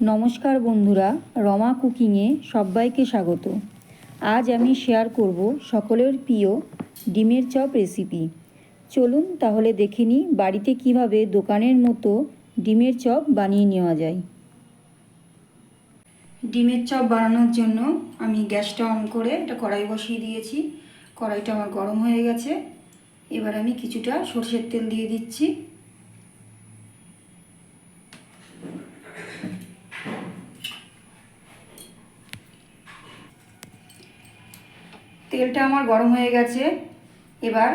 নমস্কার বন্ধুরা, রমা কুকিংয়ে সবাইকে স্বাগত। আজ আমি শেয়ার করব সকলের প্রিয় ডিমের চপ রেসিপি। চলুন তাহলে দেখে নিই বাড়িতে কীভাবে দোকানের মতো ডিমের চপ বানিয়ে নেওয়া যায়। ডিমের চপ বানানোর জন্য আমি গ্যাসটা অন করে একটা কড়াই বসিয়ে দিয়েছি। কড়াইটা আমার গরম হয়ে গেছে। এবার আমি কিছুটা সরষের তেল দিয়ে দিচ্ছি। তেলটা আমার গরম হয়ে গেছে। এবার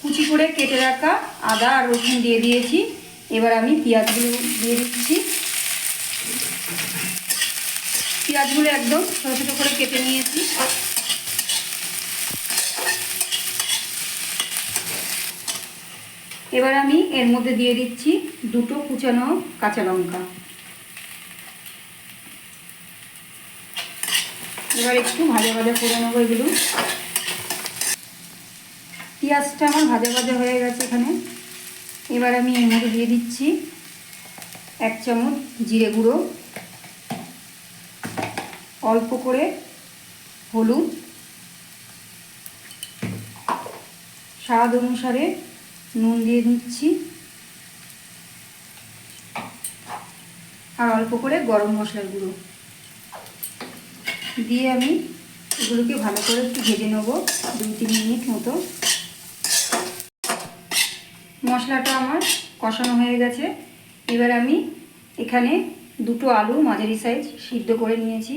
কুচি করে কেটে রাখা আদা আর রসুন দিয়ে দিয়েছি। এবার আমি পেঁয়াজগুলো দিয়ে দিচ্ছি। পেঁয়াজগুলো একদম ছোটো ছোটো করে কেটে নিয়েছি। এবার আমি এর মধ্যে দিয়ে দিচ্ছি দুটো কুচানো কাঁচা লঙ্কা। এবার একটু ভাজা ভাজা করে নেব এগুলো। পেঁয়াজটা আমার ভাজা ভাজা হয়ে গেছে এখানে। এবার আমি এর মধ্যে দিয়ে দিচ্ছি এক চামচ জিরে গুঁড়ো, অল্প করে হলুদ। স্বাদ অনুসারে নুন দিয়ে দিচ্ছি। আর অল্প করে গরম মশলার গুঁড়ো। দিয়ে আমি এগুলোকে ভালো করে একটু ভেজে নেব, দুই, তিন মিনিট মতো। মশলাটা আমার কষানো হয়ে গেছে। এবার আমি এখানে দুটো আলু মাঝারি সাইজ সিদ্ধ করে নিয়েছি।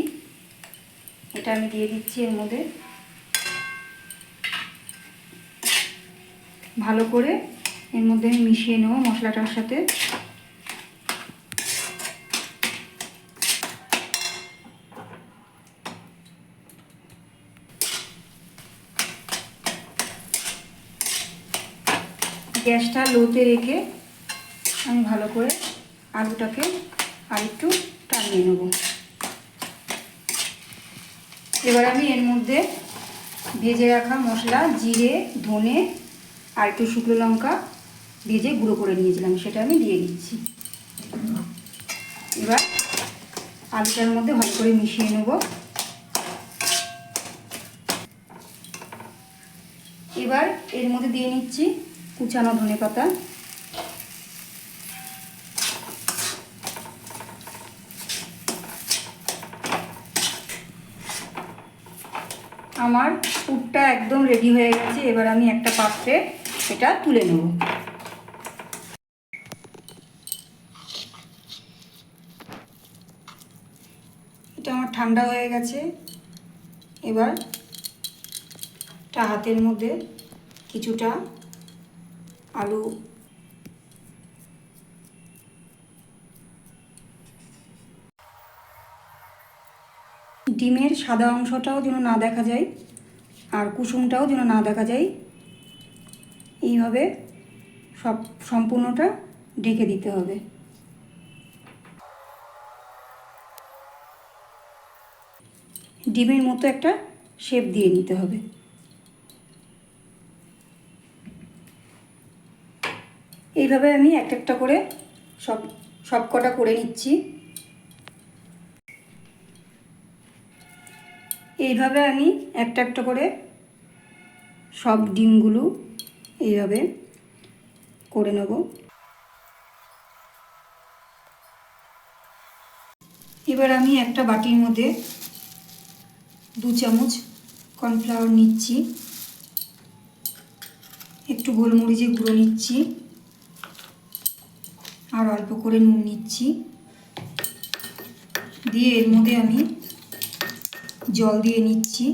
এটা আমি দিয়ে দিচ্ছি এর মধ্যে। ভালো করে এর মধ্যে আমি মিশিয়ে নেব মশলাটার সাথে। গ্যাসটা লোতে রেখে আমি ভালো করে আলুটাকে আর একটু টানিয়ে নেব। এবার আমি এর মধ্যে ভেজে রাখা মশলা, জিরে, ধনে আর একটু শুকনো লঙ্কা ভেজে গুঁড়ো করে নিয়েছিলাম, সেটা আমি দিয়ে দিচ্ছি। এবার আলুটার মধ্যে ভালো করে মিশিয়ে নেব। এবার এর মধ্যে দিয়ে নিচ্ছি কুচানো ধনে পাতা। আমার পুরটা একদম রেডি হয়ে গেছে, এবার আমি একটা পাত্রে এটা তুলে নেব। এটা আমার ঠান্ডা হয়ে গেছে। এবার একটা হাতের মধ্যে কিছুটা আলু। ডিমের সাদা অংশটাও যেন না দেখা যায়, আর কুসুমটাও যেন না দেখা যায়, এইভাবে সব সম্পূর্ণটা ঢেকে দিতে হবে। ডিমের মতো একটা শেপ দিয়ে নিতে হবে। এইভাবে আমি একটা একটা করে সব সব কটা করে নিচ্ছি। এইভাবে আমি একটা একটা করে সব ডিমগুলো এইভাবে করে নেব। এবার আমি একটা বাটির মধ্যে দু চামচ কর্নফ্লাওয়ার নিচ্ছি। একটু গোলমরিচের গুঁড়ো নিচ্ছি। আর অল্প করে নুন নিচ্ছি। দিয়ে এর মধ্যে আমি জল দিয়ে নিচ্ছি।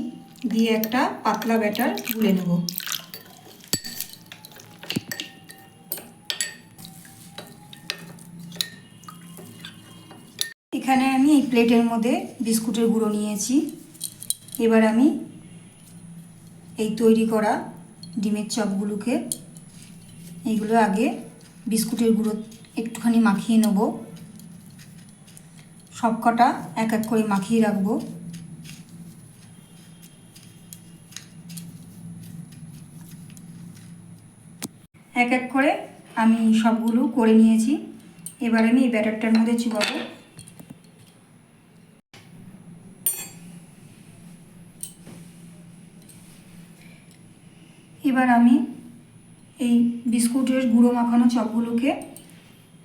দিয়ে একটা পাতলা ব্যাটার গুলে নেব। এখানে আমি এই প্লেটের মধ্যে বিস্কুটের গুঁড়ো নিয়েছি। এবার আমি এই তৈরি করা ডিমের চপগুলোকে, এইগুলো আগে বিস্কুটের গুঁড়ো একটুখানি মাখিয়ে নেব। সবকটা এক এক করে মাখিয়ে রাখব। এক এক করে আমি সবগুলো করে নিয়েছি। এবার আমি এই ব্যাটারটার মধ্যে চুবাবো। এবার আমি এই বিস্কুটের গুঁড়ো মাখানো চপগুলোকে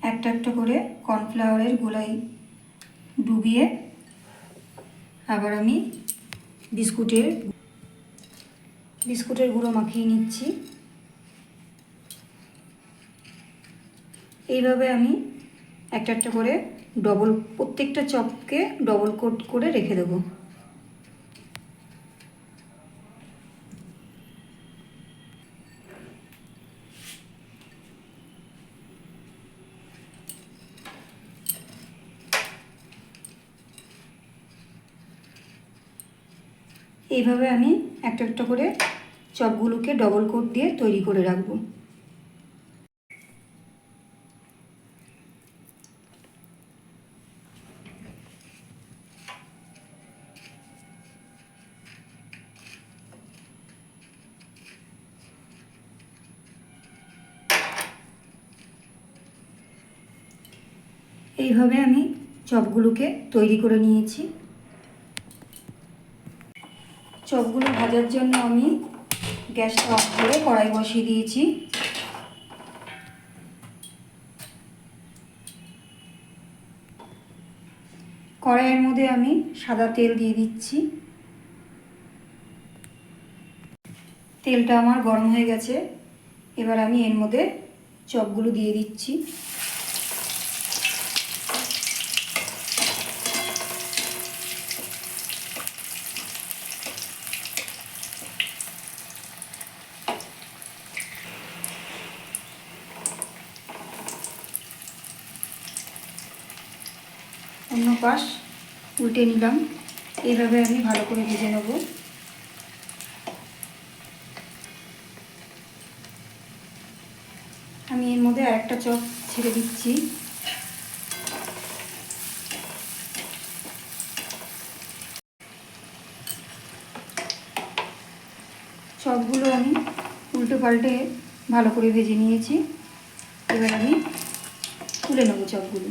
একটা একটা করে কর্নফ্লাওয়ারের গোলাই ডুবিয়ে আবার আমি বিস্কুটের বিস্কুটের গুঁড়ো মাখিয়ে নিচ্ছি। এইভাবে আমি একটা একটা করে ডবল প্রত্যেকটা চপকে ডবল কোট করে রেখে দেবো। এইভাবে আমি একটা একটা করে চপগুলোকে ডবল কোট দিয়ে তৈরি করে রাখব। এইভাবে আমি চপগুলোকে তৈরি করে নিয়েছি। চপগুলো ভাজার জন্য আমি গ্যাসটা অফ করে কড়াই বসিয়ে দিয়েছি। কড়াইয়ের মধ্যে আমি সাদা তেল দিয়ে দিচ্ছি। তেলটা আমার গরম হয়ে গেছে। এবার আমি এর মধ্যে চপগুলো দিয়ে দিচ্ছি। অন্য পাশ উল্টে নিলাম। এইভাবে আমি ভালো করে ভেজে নেব। আমি এর মধ্যে আরেকটা চপ ছেড়ে দিচ্ছি। চপগুলো আমি উল্টো পাল্টে ভালো করে ভেজে নিয়েছি। এবার আমি তুলে নেব চপগুলো।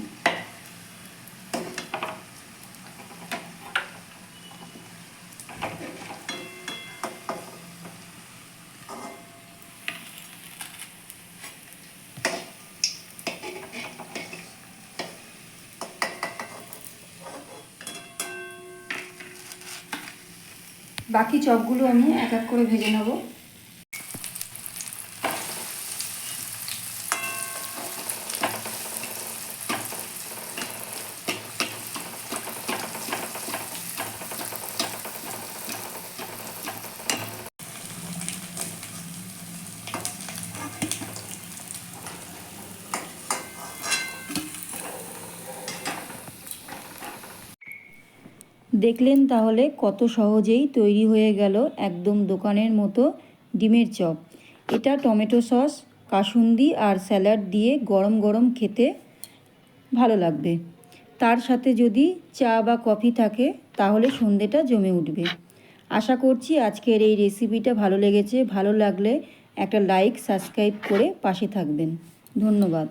বাকি চপগুলো আমি এক এক করে ভেজে নেব। দেখলেন তাহলে কত সহজেই তৈরি হয়ে গেল একদম দোকানের মতো ডিমের চপ। এটা টমেটো সস, কাসুন্দি আর স্যালাড দিয়ে গরম গরম খেতে ভালো লাগবে। তার সাথে যদি চা বা কফি থাকে, তাহলে সন্ধেটা জমে উঠবে। আশা করছি আজকের এই রেসিপিটা ভালো লেগেছে। ভালো লাগলে একটা লাইক, সাবস্ক্রাইব করে পাশে থাকবেন। ধন্যবাদ।